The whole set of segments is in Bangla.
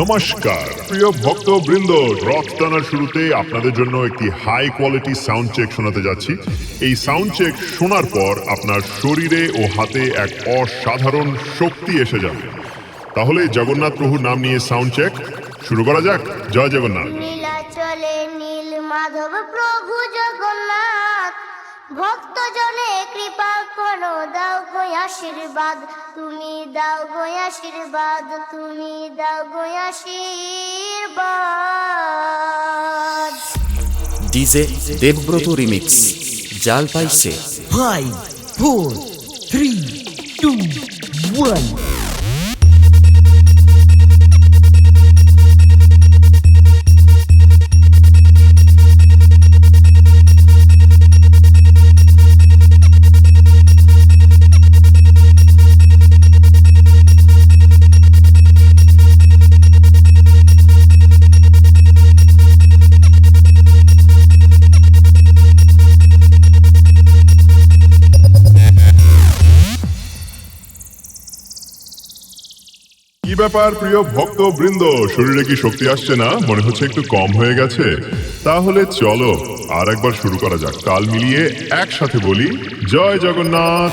নমস্কার। প্রিয় ভক্তবৃন্দ, রথ টানার শুরুতে আপনাদের জন্য একটি হাই কোয়ালিটি সাউন্ড চেক শোনাতে যাচ্ছি। এই সাউন্ড চেক শোনার পর আপনার শরীরে ও হাতে এক অসাধারণ শক্তি এসে যাবে। তাহলে জগন্নাথ প্রভুর নাম নিয়ে সাউন্ড চেক শুরু করা যাক। জয় জগন্নাথ। নীল মাধব প্রভু জগন্নাথ। ভক্ত জনে কৃপা করো দাও গো আশীর্বাদ। তুমি দাও গো আশীর্বাদ তুমি দাও গো আশীর্বাদ। ডিজে দেবব্রত রিমিক্স জাল পাইছে। Five, four, three, two, one. কি ব্যাপার প্রিয় ভক্ত বৃন্দ শরীরে কি শক্তি আসছে না? মনে হচ্ছে একটু কম হয়ে গেছে। তাহলে চলো আর একবার শুরু করা যাক। তাল মিলিয়ে একসাথে বলি, জয় জগন্নাথ।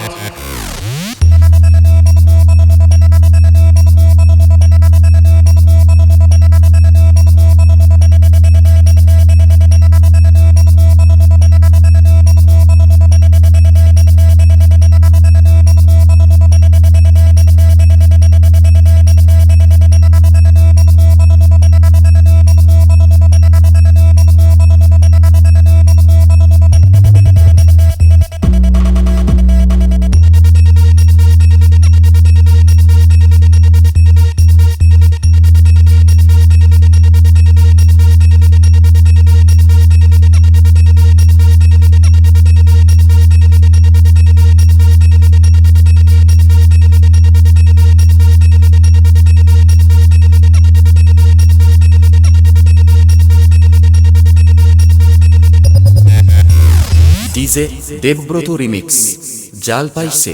ডিজে দেবব্রত রিমিক্স জাল পাইছে।